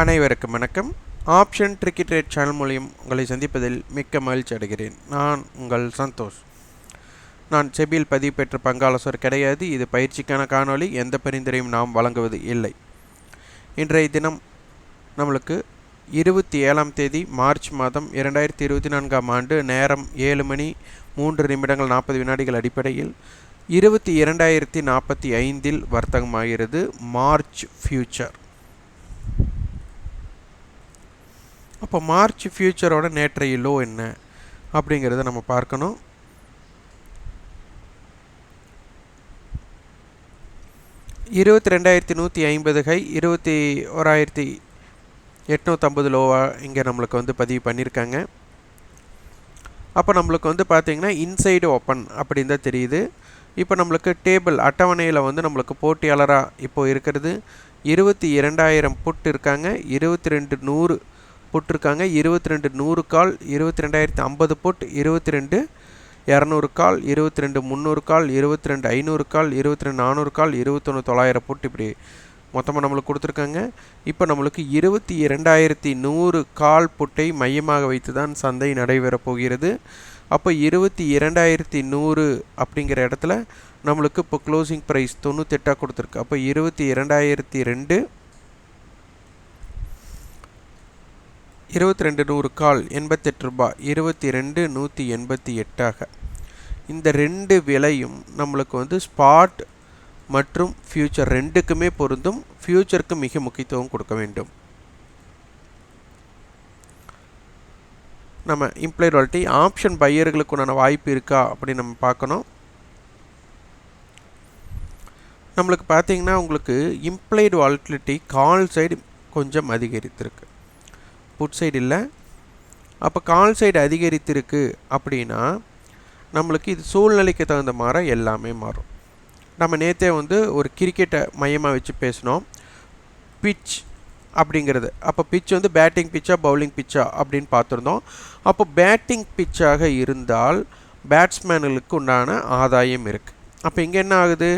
அனைவருக்கும் வணக்கம். Option ட்ரிக்கெட் rate channel மூலியம் உங்களை சந்திப்பதில் மிக்க மகிழ்ச்சி அடைகிறேன். நான் உங்கள் சந்தோஷ். நான் செபியில் பதிவு பெற்ற பங்காலோசர் கிடையாது. இது பயிற்சிக்கான காணொளி. எந்த பரிந்துரையும் நாம் வழங்குவது இல்லை. இன்றைய தினம் நம்மளுக்கு இருபத்தி ஏழாம் தேதி மார்ச் மாதம் இரண்டாயிரத்தி இருபத்தி நான்காம் ஆண்டு நேரம் ஏழு மணி மூன்று நிமிடங்கள் நாற்பது வினாடிகள் அடிப்படையில் இருபத்தி இரண்டாயிரத்தி நாற்பத்தி ஐந்தில் வர்த்தகமாகிறது மார்ச் ஃபியூச்சர். அப்போ மார்ச் ஃப்யூச்சரோட நேற்றைய லோ என்ன? அப்படிங்கிறத நம்ம பார்க்கணும். இருபத்தி ரெண்டாயிரத்தி நூற்றி ஐம்பது ஹை இருபத்தி ஓராயிரத்தி எட்நூற்றம்பது லோவாக இங்கே நம்மளுக்கு வந்து பதிவு பண்ணியிருக்காங்க அப்போ நம்மளுக்கு வந்து பார்த்திங்கன்னா இன்சைடு ஓப்பன் அப்படின்னு தான் தெரியுது. இப்போ நம்மளுக்கு டேபிள் அட்டவணையில் வந்து நம்மளுக்கு போட்டியாளராக இப்போது இருக்கிறது. இருபத்தி இரண்டாயிரம் புட் இருக்காங்க. இருபத்தி ரெண்டு நூறு போட்டிருக்காங்க. இருபத்தி ரெண்டு நூறு கால் இருபத்தி ரெண்டாயிரத்தி ஐம்பது போட் இருபத்தி ரெண்டு இரநூறு கால் இருபத்தி ரெண்டு முந்நூறு கால் இருபத்தி ரெண்டு ஐநூறு கால் இருபத்தி ரெண்டு நானூறு கால் இருபத்தொன்று தொள்ளாயிரம் போட்டு இப்படி மொத்தமாக நம்மளுக்கு கொடுத்துருக்காங்க. இப்போ நம்மளுக்கு இருபத்தி இரண்டாயிரத்தி நூறு கால் புட்டை மையமாக வைத்து தான் சந்தை நடைபெறப் போகிறது. அப்போ இருபத்தி இரண்டாயிரத்தி நூறு அப்படிங்கிற இடத்துல நம்மளுக்கு இப்போ க்ளோசிங் ப்ரைஸ் தொண்ணூத்தெட்டாக கொடுத்துருக்கு. அப்போ இருபத்தி இரண்டாயிரத்தி ரெண்டு இருபத்தி ரெண்டு நூறு கால் எண்பத்தெட்டு ரூபாய் இருபத்தி ரெண்டு நூற்றி எண்பத்தி எட்டாக. இந்த ரெண்டு விலையும் நம்மளுக்கு வந்து ஸ்பாட் மற்றும் ஃப்யூச்சர் ரெண்டுக்குமே பொருந்தும் ஃப்யூச்சருக்கு மிக முக்கியத்துவம் கொடுக்க வேண்டும். நம்ம இம்ப்ளாய்ட் வாலிட்டி ஆப்ஷன் பையர்களுக்குண்டான வாய்ப்பு இருக்கா அப்படின்னு நம்ம பார்க்கணும். நம்மளுக்கு பார்த்தீங்கன்னா உங்களுக்கு இம்ப்ளைடு வாலிட்டிலிட்டி கால் சைடு கொஞ்சம் அதிகரித்திருக்கு. புட் சைடு இல்லை. அப்போ கால் சைடு அதிகரித்திருக்கு அப்படின்னா நம்மளுக்கு இது சூழ்நிலைக்கு தகுந்த மாதிரி எல்லாமே மாறும். நம்ம நேற்றே வந்து ஒரு கிரிக்கெட்டை மையமாக வச்சு பேசினோம். பிச் அப்படிங்கிறது. அப்போ பிச் வந்து பேட்டிங் பிச்சா பவுலிங் பிச்சா அப்படின்னு பார்த்துருந்தோம். அப்போ பேட்டிங் பிச்சாக இருந்தால் பேட்ஸ்மேனுக்கு உண்டான ஆதாயம் இருக்குது அப்போ இங்கே என்ன ஆகுது?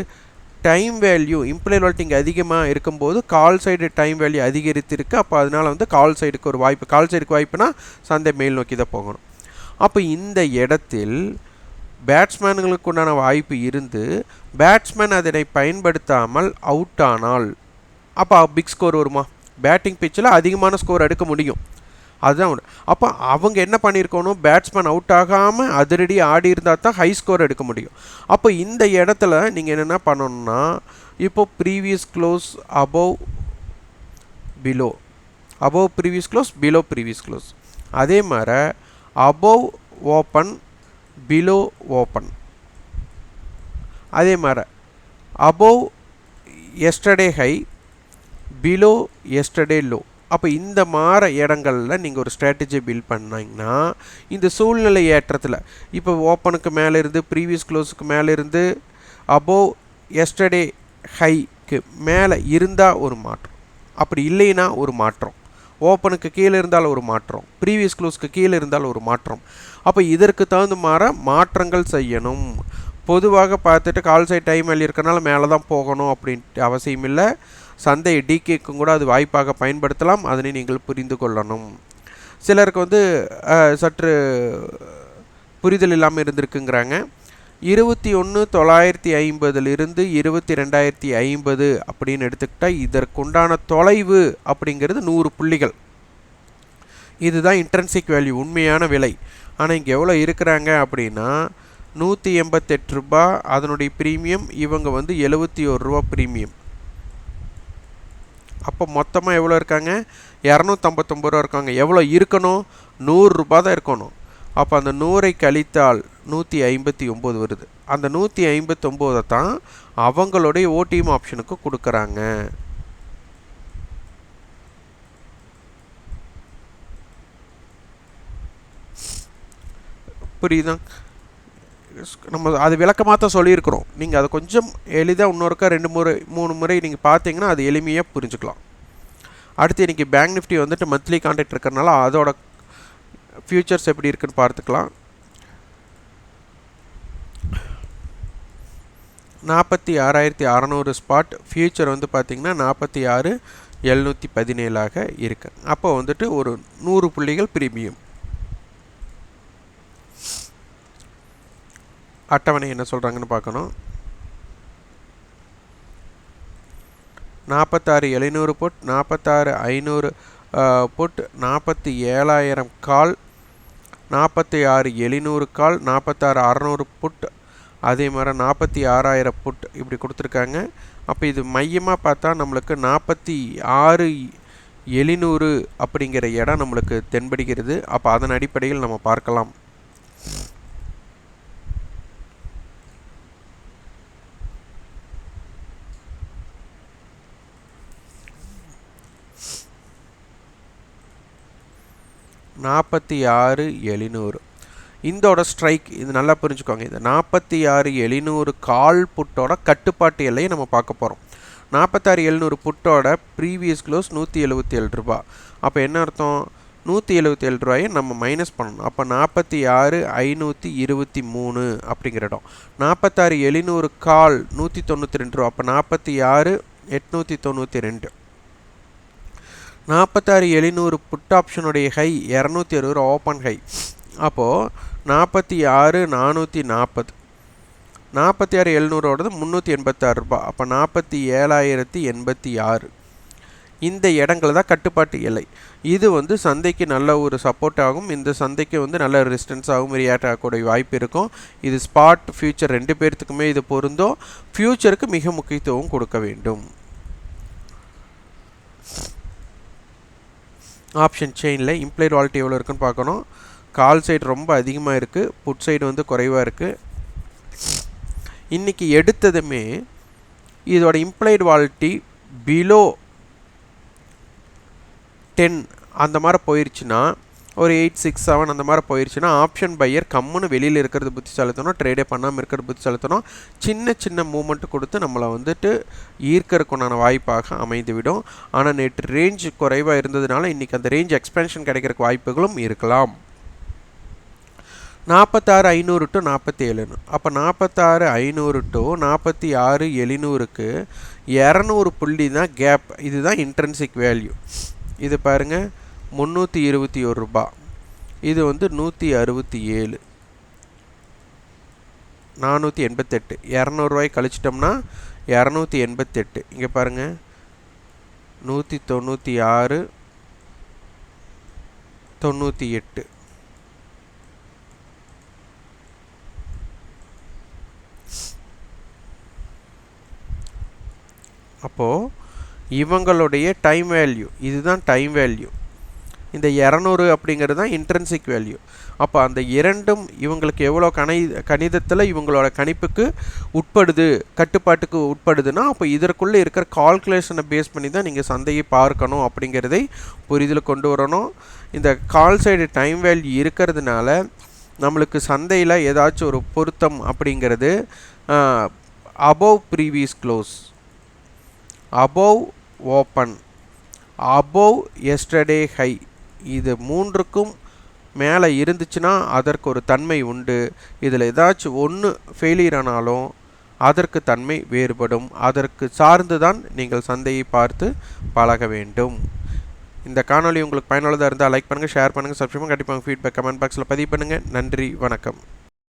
டைம் வேல்யூ இம்ப்ளாய் வால்ட்டிங் அதிகமாக இருக்கும்போது கால் சைடு டைம் வேல்யூ அதிகரித்திருக்கு. அப்போ அதனால் வந்து கால் சைடுக்கு ஒரு வாய்ப்பு கால் சைடுக்கு வாய்ப்புனா சந்தை மேல் நோக்கி தான் போகணும். அப்போ இந்த இடத்தில் பேட்ஸ்மேனுங்களுக்கு உண்டான வாய்ப்பு இருந்து பேட்ஸ்மேன் அதனை பயன்படுத்தாமல் அவுட் ஆனால் அப்போ பிக் ஸ்கோர் வருமா? பேட்டிங் பிச்சில் அதிகமான ஸ்கோர் எடுக்க முடியும். அதுதான் ஒன்று அப்போ அவங்க என்ன பண்ணியிருக்கணும் பேட்ஸ்மேன் அவுட் ஆகாமல் அதிரடி ஆடி இருந்தால் தான் ஹை ஸ்கோர் எடுக்க முடியும். அப்போ இந்த இடத்துல நீங்கள் என்னென்ன பண்ணணும்னா இப்போ previous close above below above previous close below previous close அதே மாதிரி அபவ் ஓப்பன் பிலோ ஓப்பன் அதே மாதிரி above yesterday high below yesterday low அப்போ இந்த மாற இடங்களில் நீங்கள் ஒரு ஸ்ட்ராட்டஜி பில்ட் பண்ணிங்கன்னா இந்த சூழ்நிலை ஏற்றத்தில் இப்போ ஓப்பனுக்கு மேலே இருந்து ப்ரீவியஸ் க்ளோஸுக்கு மேலே இருந்து அபோவ் எஸ்டர்டே ஹைக்கு மேலே இருந்தால் ஒரு மாற்றம். அப்படி இல்லைன்னா ஒரு மாற்றம். ஓப்பனுக்கு கீழே இருந்தால் ஒரு மாற்றம். ப்ரீவியஸ் க்ளோஸ்க்கு கீழே இருந்தால் ஒரு மாற்றம். அப்போ இதற்கு தகுந்த மாற மாற்றங்கள் செய்யணும். பொதுவாக பார்த்துட்டு கால் சைட் டைம் இருக்கனால மேலே தான் போகணும் அப்படின்ட்டு அவசியம் இல்லை சந்தை டிகேக்கும் கூட அது வாய்ப்பாக பயன்படுத்தலாம். அதனை நீங்கள் புரிந்து கொள்ளணும். சிலருக்கு வந்து சற்று புரிதல் இல்லாமல் இருந்திருக்குங்கிறாங்க. இருபத்தி ஒன்று தொள்ளாயிரத்தி ஐம்பதுலேருந்து இருபத்தி ரெண்டாயிரத்தி ஐம்பது அப்படின்னு எடுத்துக்கிட்டால் இதற்குண்டான தொலைவு அப்படிங்கிறது நூறு புள்ளிகள். இதுதான் இன்ட்ரன்சிக் வேல்யூ உண்மையான விலை. ஆனால் இங்கே எவ்வளோ இருக்கிறாங்க அப்படின்னா நூற்றி எண்பத்தெட்டு ரூபா அதனுடைய ப்ரீமியம் இவங்க வந்து எழுபத்தி ஒரு ரூபா ப்ரீமியம் அப்போ மொத்தமாக எவ்வளோ இருக்காங்க? இரநூத்தம்பத்தொம்பது ரூபா இருக்காங்க. எவ்வளோ இருக்கணும்? நூறுரூபா தான் இருக்கணும். அப்போ அந்த நூறை கழித்தால் நூற்றி ஐம்பத்தி ஒம்பது வருது. அந்த நூற்றி ஐம்பத்தொம்போதை தான் அவங்களுடைய ஓடிஎம் ஆப்ஷனுக்கு கொடுக்குறாங்க. புரியுதா? நம்ம அது விளக்கமாக தான் சொல்லியிருக்கிறோம். நீங்கள் அதை கொஞ்சம் எளிதாக இன்னொருக்கா ரெண்டு முறை மூணு முறை நீங்கள் பார்த்தீங்கன்னா அது எளிமையாக புரிஞ்சுக்கலாம். அடுத்து இன்றைக்கி பேங்க் நிஃப்டி வந்துட்டு மந்த்லி கான்ட்ராக்ட் இருக்கிறனால அதோட ஃபியூச்சர்ஸ் எப்படி இருக்குன்னு பார்த்துக்கலாம். நாற்பத்தி ஆறாயிரத்தி அறநூறு ஸ்பாட் ஃபியூச்சர் வந்து பார்த்திங்கன்னா நாற்பத்தி ஆறு எழுநூற்றி பதினேழாக இருக்குது அப்போ வந்துட்டு ஒரு நூறு புள்ளிகள் ப்ரீமியம் அட்டவணை என்ன சொல்கிறாங்கன்னு பார்க்கணும். நாற்பத்தாறு எழுநூறு புட் நாற்பத்தாறு ஐநூறு புட் நாற்பத்தி ஏழாயிரம் கால் நாற்பத்தி ஆறு எழுநூறு கால் நாற்பத்தாறு அறநூறு புட் அதே மாதிரி நாற்பத்தி ஆறாயிரம் புட் இப்படி கொடுத்துருக்காங்க. அப்போ இது மையமாக பார்த்தா நம்மளுக்கு நாற்பத்தி ஆறு எழுநூறு அப்படிங்கிற இடம் நம்மளுக்கு தென்படுகிறது. அப்போ அதன் அடிப்படையில் நம்ம பார்க்கலாம். நாற்பத்தி ஆறு எழுநூறு. இந்தோட ஸ்ட்ரைக் இது நல்லா புரிஞ்சுக்கோங்க. இந்த நாற்பத்தி ஆறு எழுநூறு கால் புட்டோட கட்டுப்பாட்டு எல்லையை நம்ம பார்க்க போகிறோம் நாற்பத்தாறு எழுநூறு புட்டோட ப்ரீவியஸ் க்ளோஸ் நூற்றி எழுபத்தி ஏழு ரூபா. அப்போ என்ன அர்த்தம்? நூற்றி எழுபத்தி ஏழு ரூபாயை நம்ம மைனஸ் பண்ணணும். அப்போ நாற்பத்தி ஆறு ஐநூற்றி இருபத்தி மூணு அப்படிங்கிற இடம். நாற்பத்தாறு எழுநூறு கால் நூற்றி தொண்ணூற்றி ரெண்டு ரூபா. அப்போ நாற்பத்தி ஆறு எட்நூற்றி தொண்ணூற்றி ரெண்டு. நாற்பத்தாறு எழுநூறு புட் ஆப்ஷனுடைய ஹை இரநூத்தி அறுபது ரூபா ஓப்பன் ஹை அப்போது நாற்பத்தி ஆறு நானூற்றி நாற்பது. நாற்பத்தி ஆறு எழுநூறோடது முந்நூற்றி எண்பத்தாறு ரூபாய் அப்போ நாற்பத்தி ஏழாயிரத்தி எண்பத்தி ஆறு. இந்த இடங்கள் தான் கட்டுப்பாட்டு எல்லை. இது வந்து சந்தைக்கு நல்ல ஒரு சப்போர்ட் ஆகும். இந்த சந்தைக்கு வந்து நல்ல ரெசிஸ்டன்ஸ் ஆகும். ரியாக்ட் ஆகக்கூடிய வாய்ப்பு இருக்கும். இது ஸ்பாட் ஃபியூச்சர் ரெண்டு பேர்த்துக்குமே இது பொருந்தும். ஃப்யூச்சருக்கு மிக முக்கியத்துவம் கொடுக்க வேண்டும். ஆப்ஷன் செயினில் இம்ப்ளைட் வாலிட்டி எவ்வளோ இருக்குன்னு பார்க்கணும். கால் சைடு ரொம்ப அதிகமாக இருக்குது புட் சைடு வந்து குறைவாக இருக்குது இன்றைக்கி எடுத்ததுமே இதோட இம்ப்ளைட் வால்ட்டி பிலோ டென் அந்த மாதிரி போயிடுச்சுன்னா ஒரு எயிட் சிக்ஸ் செவன் அந்த மாதிரி போயிடுச்சுன்னா ஆப்ஷன் பையர் கம்முன்னு வெளியில் இருக்கிறது புத்தி செலுத்தணும் ட்ரேடே பண்ணாமல் இருக்கிறது புத்தி செலுத்தணும் சின்ன சின்ன மூமெண்ட் கொடுத்து நம்மளை வந்துட்டு ஈர்க்கறதுக்குண்டான வாய்ப்பாக அமைந்துவிடும். ஆனால் நேற்று ரேஞ்ச் குறைவாக இருந்ததுனால இன்றைக்கி அந்த ரேஞ்ச் எக்ஸ்பென்ஷன் கிடைக்கிறக்கு வாய்ப்புகளும் இருக்கலாம். நாற்பத்தாறு ஐநூறு டு நாற்பத்தி ஏழுன்னு அப்போ நாற்பத்தாறு ஐநூறு டு நாற்பத்தி ஆறு எழுநூறுக்கு இரநூறு புள்ளி தான் கேப் இதுதான் இன்ட்ரென்சிக் வேல்யூ இது பாருங்கள் முந்நூற்றி இருபத்தி ஒரு ரூபா. இது வந்து நூற்றி அறுபத்தி ஏழு. நானூற்றி எண்பத்தெட்டு. இரநூறுவாய் கழிச்சிட்டோம்னா இரநூத்தி எண்பத்தெட்டு. இங்கே பாருங்கள் நூற்றி தொண்ணூற்றி ஆறு தொண்ணூற்றி எட்டு. அப்போது இவங்களுடைய டைம் வேல்யூ இதுதான் டைம் வேல்யூ இந்த இரநூறு அப்படிங்கிறது தான் இன்ட்ரென்சிக் வேல்யூ அப்போ அந்த இரண்டும் இவங்களுக்கு எவ்வளோ கணி கணிதத்தில் இவங்களோட கணிப்புக்கு உட்படுது கட்டுப்பாட்டுக்கு உட்படுதுன்னா அப்போ இதற்குள்ளே இருக்கிற கால்குலேஷனை பேஸ் பண்ணி தான் நீங்கள் சந்தையை பார்க்கணும் அப்படிங்கிறதை புரிதல் கொண்டு வரணும். இந்த கால் சைடு டைம் வேல்யூ இருக்கிறதுனால நம்மளுக்கு சந்தையில் ஏதாச்சும் ஒரு பொருத்தம் அப்படிங்கிறது above previous close above open above yesterday high இது மூன்றுக்கும் மேலே இருந்துச்சுன்னா அதற்கு ஒரு தன்மை உண்டு. இதில் ஏதாச்சும் ஒன்று ஃபெயிலியர் ஆனாலும் அதற்கு தன்மை வேறுபடும். அதற்கு சார்ந்து தான் நீங்கள் சந்தையை பார்த்து பழக வேண்டும். இந்த காணொலி உங்களுக்கு பயனுள்ளதாக இருந்தால் லைக் பண்ணுங்கள் ஷேர் பண்ணுங்கள் சப்ஸ்கிரைப் கண்டிப்பாக ஃபீட்பேக் கமெண்ட் பாக்ஸில் பதிவு பண்ணுங்கள் நன்றி வணக்கம்.